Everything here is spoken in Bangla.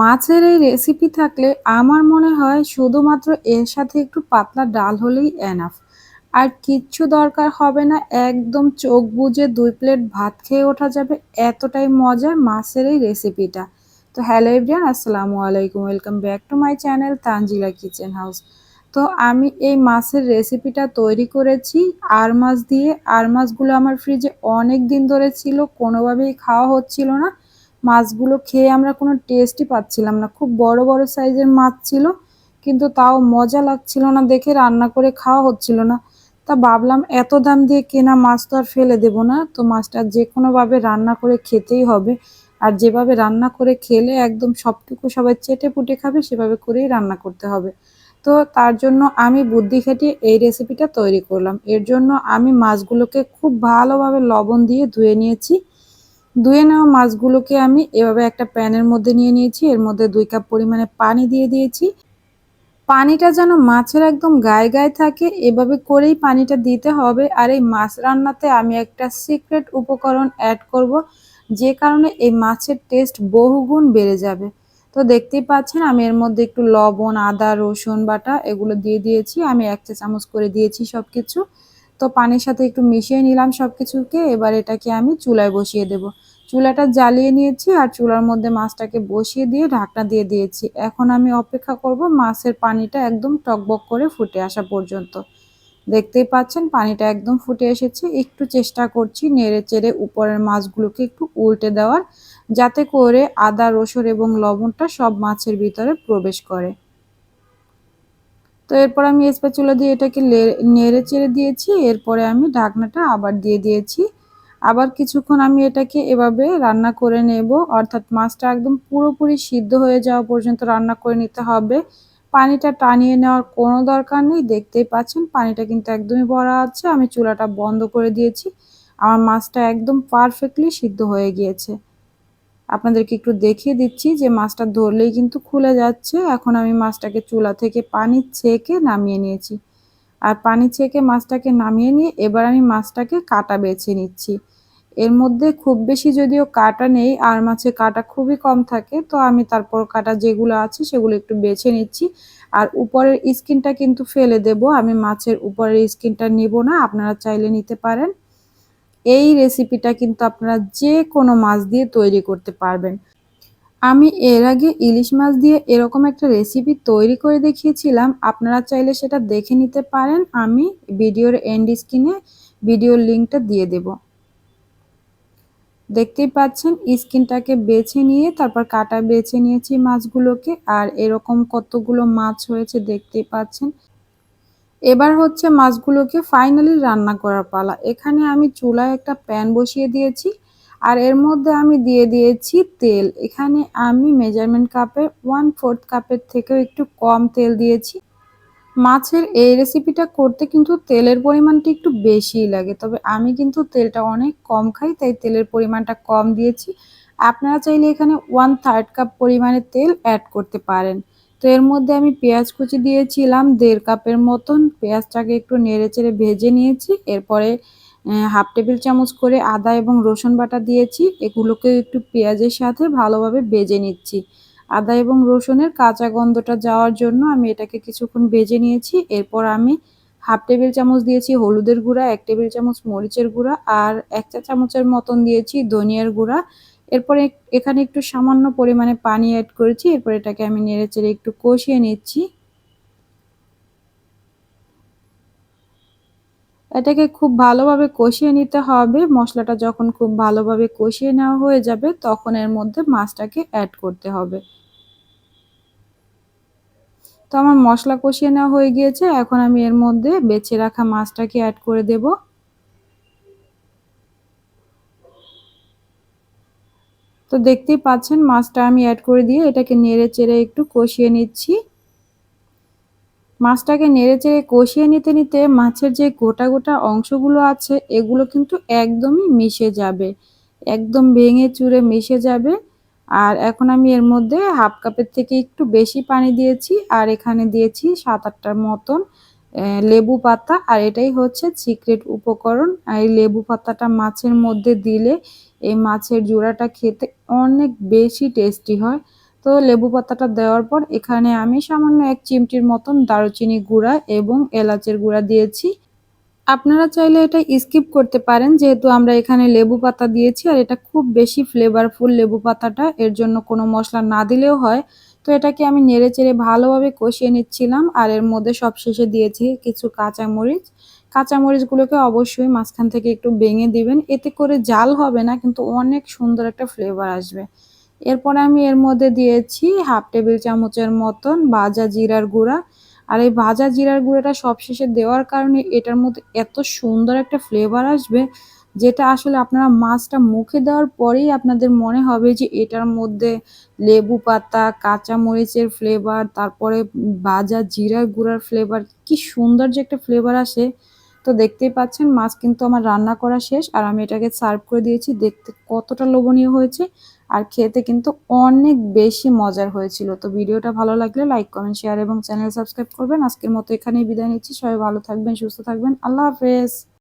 মাছের এই রেসিপি থাকলে আমার মনে হয় শুধুমাত্র এর সাথে একটু পাতলা ডাল হলেই এনাফ আর কিচ্ছু দরকার হবে না, একদম চোখ বুজে দুই প্লেট ভাত খেয়ে ওঠা যাবে, এতটাই মজার মাছের এই রেসিপিটা তো হ্যালো এভরিয়ান আসসালামু আলাইকুম welcome back to my channel Tanzila kitchen house তো আমি এই মাছের রেসিপিটা তৈরি করেছি, আর মাছ দিয়ে, আর মাছগুলো আমার ফ্রিজে অনেক দিন ধরে ছিল, কোনোভাবেই খাওয়া হচ্ছিল না। মাছগুলো খেয়ে আমরা কোনো টেস্টই পাচ্ছিলাম না। খুব বড় বড় সাইজের মাছ ছিল, কিন্তু তাও মজা লাগছিল না দেখে, রান্না করে খাওয়া হচ্ছিল না। তা ভাবলাম এত দাম দিয়ে কেনা মাছ তো আর ফেলে দেব না, তো মাছটা যে কোনোভাবে রান্না করে খেতেই হবে। আর যেভাবে রান্না করে খেলে একদম সবটুকু সবাই চেটে পুটে খাবে, সেভাবে করেই রান্না করতে হবে। তো তার জন্য আমি বুদ্ধি খাটিয়ে এই রেসিপিটা তৈরি করলাম। এর জন্য আমি মাছগুলোকে খুব ভালোভাবে লবণ দিয়ে ধুয়ে নিয়েছি। ধুয়ে নেওয়া মাছগুলোকে আমি এভাবে একটা প্যানের মধ্যে নিয়ে নিয়েছি। এর মধ্যে দুই কাপ পরিমাণে পানি দিয়ে দিয়েছি। পানিটা যেন মাছের একদম গায়ে গায়ে থাকে, এভাবে করেই পানিটা দিতে হবে। আর এই মাছ রান্নাতে আমি একটা সিক্রেট উপকরণ অ্যাড করব, যে কারণে এই মাছের টেস্ট বহুগুণ বেড়ে যাবে। তো দেখতেই পাচ্ছেন, আমি এর মধ্যে একটু লবণ, আদা, রসুন বাটা এগুলো দিয়ে দিয়েছি। আমি এক চা চামচ করে দিয়েছি সব কিছু তো পানির সাথে একটু মিশিয়ে নিলাম সব কিছুকে এবার এটাকে আমি চুলায় বসিয়ে দেব। চুলাটা জ্বালিয়ে নিয়েছি আর চুলার মধ্যে মাছটাকে বসিয়ে দিয়ে ঢাকনা দিয়ে দিয়েছি। এখন আমি অপেক্ষা করব মাছের পানিটা একদম টকবক করে ফুটে আসা পর্যন্ত। দেখতেই পাচ্ছেন পানিটা একদম ফুটে এসেছে, একটু চেষ্টা করছি নেড়ে চেড়ে উপরের মাছগুলোকে একটু উল্টে দেওয়ার, যাতে করে আদা, রসুন এবং লবণটা সব মাছের ভিতরে প্রবেশ করে। তো এরপর আমি স্প্যাচুলা দিয়ে এটাকে নেড়ে চেড়ে দিয়েছি, এরপরে আমি ঢাকনাটা আবার দিয়ে দিয়েছি। আবার কিছুক্ষণ আমি এটাকে এভাবে রান্না করে নেব, অর্থাৎ মাছটা একদম পুরোপুরি সিদ্ধ হয়ে যাওয়া পর্যন্ত রান্না করে নিতে হবে। পানিটা টানিয়ে নেওয়ার কোনো দরকার নেই, দেখতেই পাচ্ছেন পানিটা কিন্তু একদমই ভরা আছে। আমি চুলাটা বন্ধ করে দিয়েছি, আমার মাছটা একদম পারফেক্টলি সিদ্ধ হয়ে গিয়েছে। আপনাদেরকে একটু দেখিয়ে দিচ্ছি যে মাছটা ধরলেই কিন্তু খুলে যাচ্ছে। এখন আমি মাছটাকে চুলা থেকে পানি ছেঁকে নামিয়ে নিয়েছি। আর পানি ছেঁকে মাছটাকে নামিয়ে নিয়ে এবার আমি মাছটাকে কাটা বেছে নিচ্ছি। এর মধ্যে খুব বেশি যদিও কাটা নেই, আর মাছে কাটা খুবই কম থাকে, তো আমি তারপর কাটা যেগুলো আছে সেগুলো একটু বেছে নিচ্ছি। আর উপরের স্কিনটা কিন্তু ফেলে দেব। আমি মাছের উপরের স্কিনটা নিব না, আপনারা চাইলে নিতে পারেন। এই রেসিপিটা কিন্তু আপনারা যে কোনো মাছ দিয়ে তৈরি করতে পারবেন। আমি এর আগে ইলিশ মাছ দিয়ে এরকম একটা রেসিপি তৈরি করে দেখিয়েছিলাম। আপনারা চাইলে সেটা দেখে নিতে পারেন। আমি ভিডিওর এন্ড স্ক্রিনে ভিডিওর লিঙ্কটা দিয়ে দেব। দেখতেই পাচ্ছেন স্কিনটাকে বেছে নিয়ে, তারপর কাটা বেছে নিয়েছি মাছগুলোকে। আর এরকম কতগুলো মাছ হয়েছে দেখতেই পাচ্ছেন। এবার হচ্ছে মাছগুলোকে ফাইনালি রান্না করার পালা। এখানে আমি চুলায় একটা প্যান বসিয়ে দিয়েছি আর এর মধ্যে আমি দিয়ে দিয়েছি তেল। এখানে আমি মেজারমেন্ট কাপের ওয়ান ফোর্থ কাপের থেকেও একটু কম তেল দিয়েছি। মাছের এই রেসিপিটা করতে কিন্তু তেলের পরিমাণটা একটু বেশিই লাগে, তবে আমি কিন্তু তেলটা অনেক কম খাই, তাই তেলের পরিমাণটা কম দিয়েছি। আপনারা চাইলে এখানে ওয়ান থার্ড কাপ পরিমাণে তেল অ্যাড করতে পারেন। তো এর মধ্যে আমি পেঁয়াজ কুচি দিয়েছিলাম, দেড় কাপের মতন। পেঁয়াজটাকে একটু নেড়ে চেড়ে ভেজে নিয়েছি। এরপরে হাফ টেবিল চামচ করে আদা এবং রসুন বাটা দিয়েছি। এগুলোকে একটু পেঁয়াজের সাথে ভালোভাবে ভেজে নিচ্ছি। আদা এবং রসুনের কাঁচা গন্ধটা যাওয়ার জন্য আমি এটাকে কিছুক্ষণ ভেজে নিয়েছি। এরপর আমি হাফ টেবিল চামচ দিয়েছি হলুদের গুঁড়া, এক টেবিল চামচ মরিচের গুঁড়া আর এক চা চামচের মতন দিয়েছি ধনিয়ার গুঁড়া। এরপরে এখানে একটু সামান্য পরিমাণে পানি অ্যাড করেছি, এরপর এটাকে আমি নেড়ে চেড়ে একটু কষিয়ে নিচ্ছি। এটাকে খুব ভালোভাবে কষিয়ে নিতে হবে। মশলাটা যখন খুব ভালোভাবে কষিয়ে নেওয়া হয়ে যাবে, তখন এর মধ্যে মাছটাকে অ্যাড করতে হবে। তো আমার মশলা কষিয়ে নেওয়া হয়ে গিয়েছে, এখন আমি এর মধ্যে বেছে রাখা মাছটাকে অ্যাড করে দেব। তো দেখতেই পাচ্ছেন, মাছটা আমি অ্যাড করে দিয়ে এটাকে নেড়ে চেড়ে একটু কষিয়ে নিচ্ছি। মাছটাকে নেড়ে চেড়ে কষিয়ে নিতে নিতে মাছের যে গোটা গোটা অংশগুলো আছে, এগুলো কিন্তু একদমই মিশে যাবে। একদম ভেঙে চুরে মিশে যাবে। আর এখন আমি এর মধ্যে হাফ কাপের থেকে একটু বেশি পানি দিয়েছি আর এখানে দিয়েছি সাত আটটার মতন লেবু পাতা। আর এটাই হচ্ছে সিক্রেট উপকরণ। আর এই লেবু পাতাটা মাছের মধ্যে দিলে এই মাছের জোড়াটা খেতে অনেক বেশি টেস্টি হয়। তো লেবু পাতাটা দেওয়ার পর এখানে আমি সামান্য এক চিমটির মতন দারুচিনি গুঁড়া এবং এলাচের গুঁড়া দিয়েছি। আপনারা চাইলে এটা স্কিপ করতে পারেন, যেহেতু আমরা এখানে লেবু পাতা দিয়েছি আর এটা খুব বেশি ফ্লেভারফুল লেবু পাতাটা, এর জন্য কোনো মশলা না দিলেও হয়। তো এটাকে আমি নেড়ে চেড়ে ভালোভাবে কষিয়ে নিচ্ছিলাম আর এর মধ্যে সব শেষে দিয়েছি কিছু কাঁচামরিচ। কাঁচামরিচগুলোকে অবশ্যই মাঝখান থেকে একটু ভেঙে দিবেন। এতে করে জাল হবে না, কিন্তু অনেক সুন্দর একটা ফ্লেভার আসবে। এরপরে আমি এর মধ্যে দিয়েছি হাফ টেবিল চামচের মতন ভাজা জিরার গুঁড়া। আর এই ভাজা জিরার গুঁড়োটা সবশেষে দেওয়ার কারণে এটার মধ্যে এত সুন্দর একটা ফ্লেভার আসবে, যেটা আসলে আপনারা মাছটা মুখে দেওয়ার পরেই আপনাদের মনে হবে যে এটার মধ্যে লেবু পাতা কাঁচা মরিচের ফ্লেভার তারপরে ভাজা জিরার গুঁড়ার ফ্লেভার কি সুন্দর যে একটা ফ্লেভার আসে। তো দেখতেই পাচ্ছেন, মাছ কিন্তু আমার রান্না করা শেষ আর আমি এটাকে সার্ভ করে দিয়েছি। দেখতে কতটা লোভনীয় হয়েছে আর খেতে কিন্তু অনেক বেশি মজার হয়েছিল। তো ভিডিওটা ভালো লাগলে লাইক কমেন্ট শেয়ার এবং চ্যানেল সাবস্ক্রাইব করবেন। আজকের মতো এখানেই বিদায় নিচ্ছি। সবাই ভালো থাকবেন, সুস্থ থাকবেন। আল্লাহ হাফেজ।